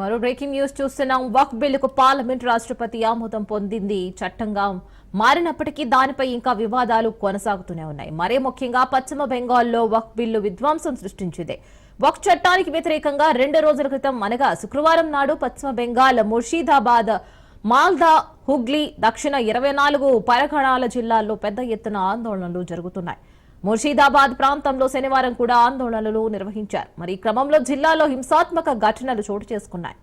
మరో breaking news చూస్తున్నాం. వక్ బిల్లుకు పార్లమెంట్ రాష్ట్రపతి ఆమోదం పొందింది. చట్టంగా మారినప్పటికీ దానిపై ఇంకా వివాదాలు కొనసాగుతూనే ఉన్నాయి. మరే ముఖ్యంగా పశ్చిమ బెంగాల్లో వక్ బిల్లు విధ్వంసం సృష్టించింది. వక్ చట్టానికి వ్యతిరేకంగా రెండు రోజుల క్రితం అనగా శుక్రవారం నాడు పశ్చిమ బెంగాల్ ముర్షీదాబాద్ మాల్దా హుగ్లీ దక్షిణ ఇరవై నాలుగు పరగణాల జిల్లాల్లో పెద్ద ఎత్తున ఆందోళనలు జరుగుతున్నాయి. ముర్షీదాబాద్ ప్రాంతంలో శనివారం కూడా ఆందోళనలు నిర్వహించారు. మరి క్రమంలో జిల్లాలో హింసాత్మక ఘటనలు చోటు చేసుకున్నాయి.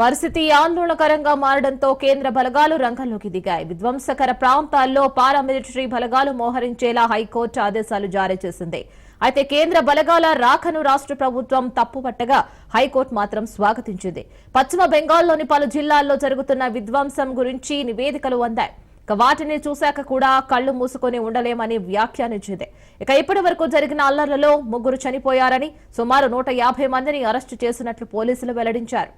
పరిస్థితి ఆందోళనకరంగా మారడంతో కేంద్ర బలగాలు రంగంలోకి దిగాయి. విధ్వంసకర ప్రాంతాల్లో పారామిలిటరీ బలగాలు మోహరించేలా హైకోర్టు ఆదేశాలు జారీ చేసింది. అయితే కేంద్ర బలగాల రాకను రాష్ట్ర ప్రభుత్వం తప్పుపట్టగా హైకోర్టు మాత్రం స్వాగతించింది. పశ్చిమ బెంగాల్లోని పలు జిల్లాల్లో జరుగుతున్న విధ్వంసం గురించి నివేదికలు అందాయి. ఇక వాటిని చూశాక కూడా కళ్ళు మూసుకొని ఉండలేమని వ్యాఖ్యానించింది. ఇక ఇప్పటి వరకు జరిగిన అల్లర్లలో ముగ్గురు చనిపోయారని సుమారు నూట యాభై మందిని అరెస్టు చేసినట్లు పోలీసులు వెల్లడించారు.